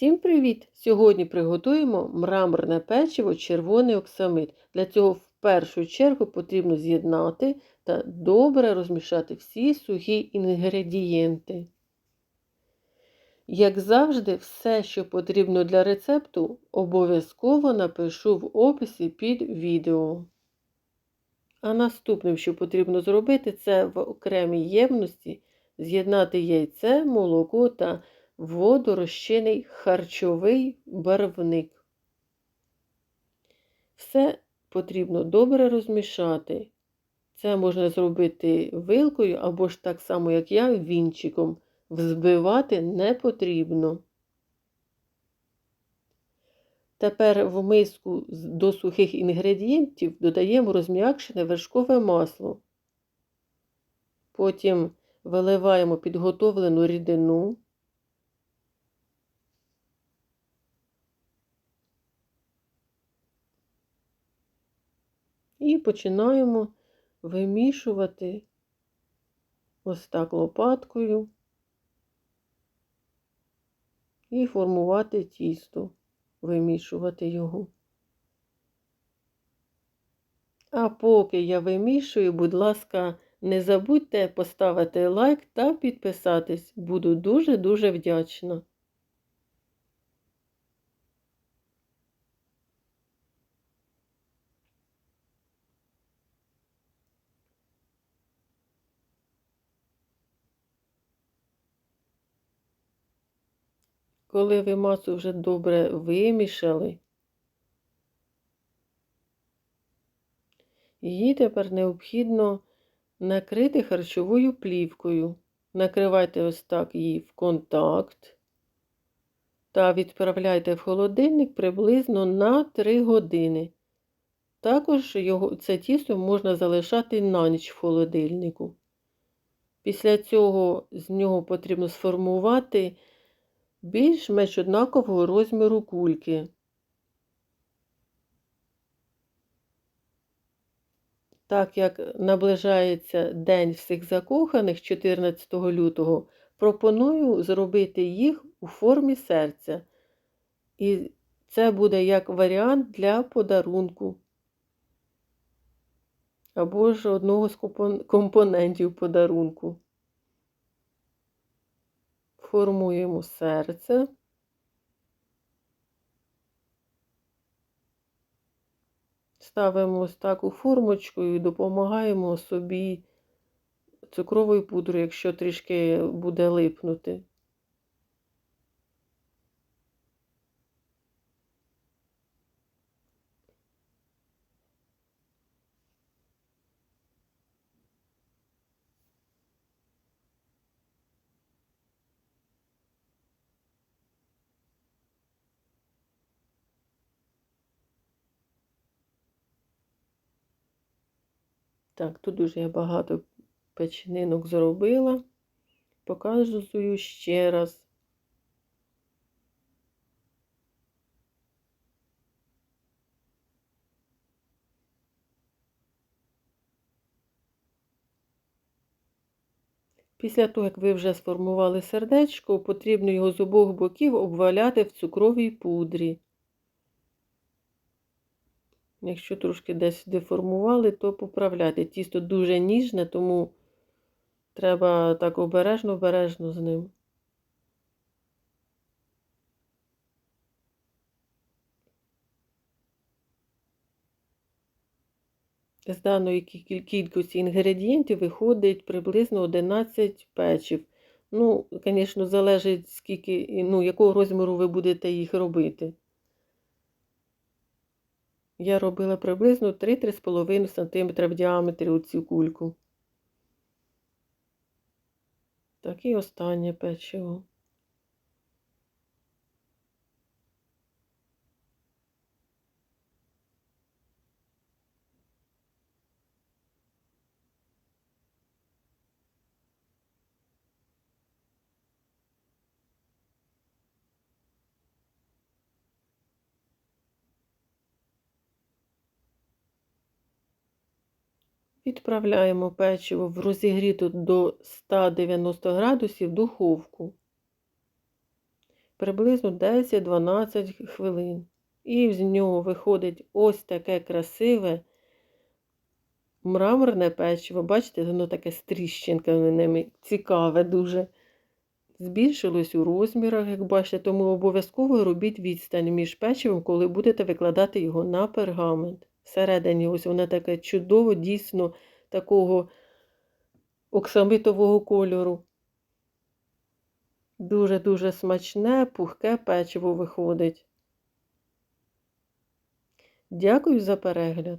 Всім привіт! Сьогодні приготуємо мраморне печиво червоний оксамит. Для цього в першу чергу потрібно з'єднати та добре розмішати всі сухі інгредієнти. Як завжди, все, що потрібно для рецепту, обов'язково напишу в описі під відео. А наступним, що потрібно зробити, це в окремій ємності з'єднати яйце, молоко та водорозчинний харчовий барвник. Все потрібно добре розмішати. Це можна зробити вилкою або ж так само, як я, вінчиком. Взбивати не потрібно. Тепер в миску до сухих інгредієнтів додаємо розм'якшене вершкове масло. Потім виливаємо підготовлену рідину. І починаємо вимішувати ось так лопаткою і формувати тісто, вимішувати його. А поки я вимішую, будь ласка, не забудьте поставити лайк та підписатись. Буду дуже-дуже вдячна. Коли ви масу вже добре вимішали, її тепер необхідно накрити харчовою плівкою. Накривайте ось так її в контакт та відправляйте в холодильник приблизно на 3 години. Також його, це тісто можна залишати на ніч в холодильнику. Після цього з нього потрібно сформувати більш-менш однакового розміру кульки. Так як наближається День всіх закоханих 14 лютого, пропоную зробити їх у формі серця. І це буде як варіант для подарунку. Або ж одного з компонентів подарунку. Формуємо серце. Ставимо ось таку формочку і допомагаємо собі цукровою пудрою, якщо трішки буде липнути. Так, тут дуже я багато печінинок зробила. Показую ще раз. Після того, як ви вже сформували сердечко, потрібно його з обох боків обваляти в цукровій пудрі. Якщо трошки десь деформували, то поправляйте. Тісто дуже ніжне, тому треба так обережно-обережно з ним. З даної кількості інгредієнтів виходить приблизно 11 печів. Ну, звісно, залежить, скільки, ну, якого розміру ви будете їх робити. Я робила приблизно 3-3,5 см в діаметрі оцю кульку. Так і останнє печиво. Відправляємо печиво в розігріту до 190 градусів духовку. приблизно 10-12 хвилин. І з нього виходить ось таке красиве мраморне печиво. Бачите, воно таке з тріщинками, цікаве дуже. Збільшилось у розмірах, як бачите, тому обов'язково робіть відстань між печивом, коли будете викладати його на пергамент. Всередині ось вона таке чудово, дійсно такого оксамитового кольору. Дуже-дуже смачне, пухке печиво виходить. Дякую за перегляд.